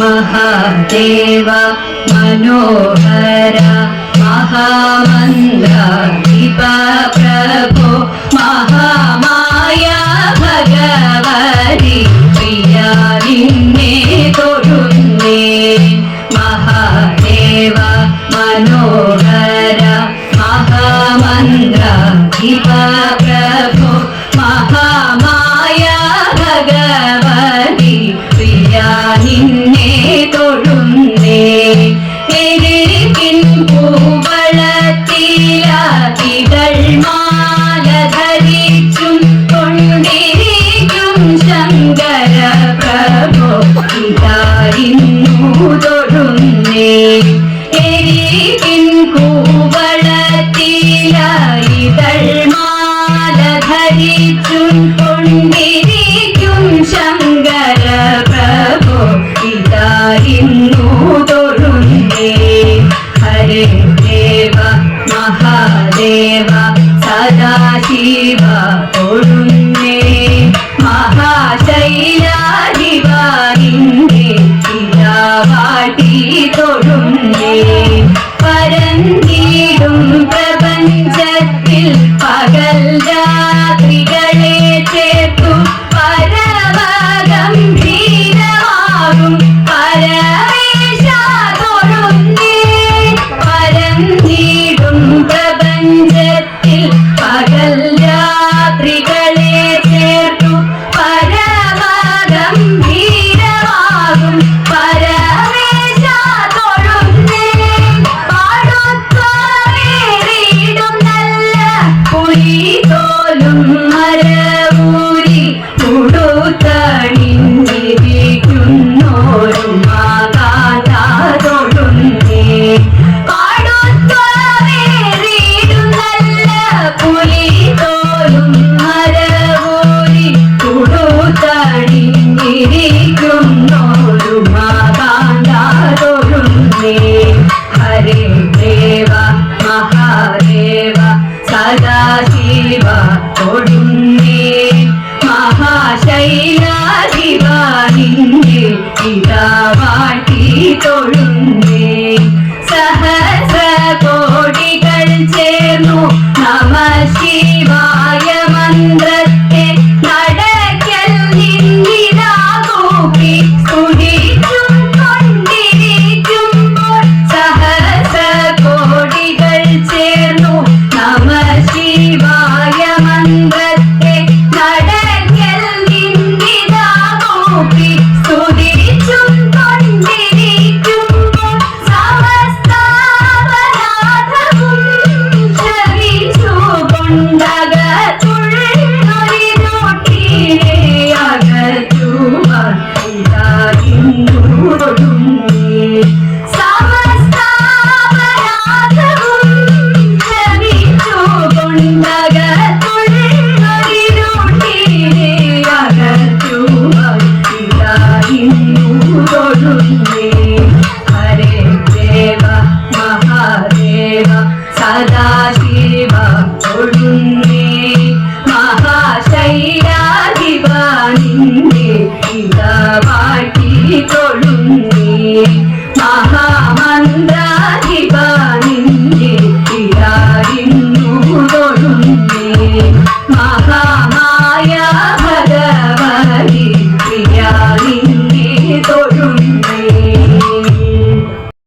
महादेव मनोहर महामन्द्र प्रभो महामाया भगवति प्रिया निन्ने कोरुन्ने महादेव मनोहर महामन्द्र प्रभो പൂവളത്തിലാതികൾ മാല ധരിച്ചും കൊണ്ടിരിക്കും ശങ്കര പ്രഭു ഇതായിരുന്നു Hallelujah. free. సదాశివ కొడుంది మహాశైల శివ నింది ఇదవాటి తొడుంది సహస్ర కోటి కల్చేను నమ శివాయ మంద్రతే സദാശിവ കൊടുന്നേ മഹാശൈലാധിപ നിന്നെ ഇതവാട്ടി തൊടുന്നേ മഹാമന്ത്രാധിപ നിന്നെ ഇതായിരുന്നു തൊടുന്നേ മഹാമായ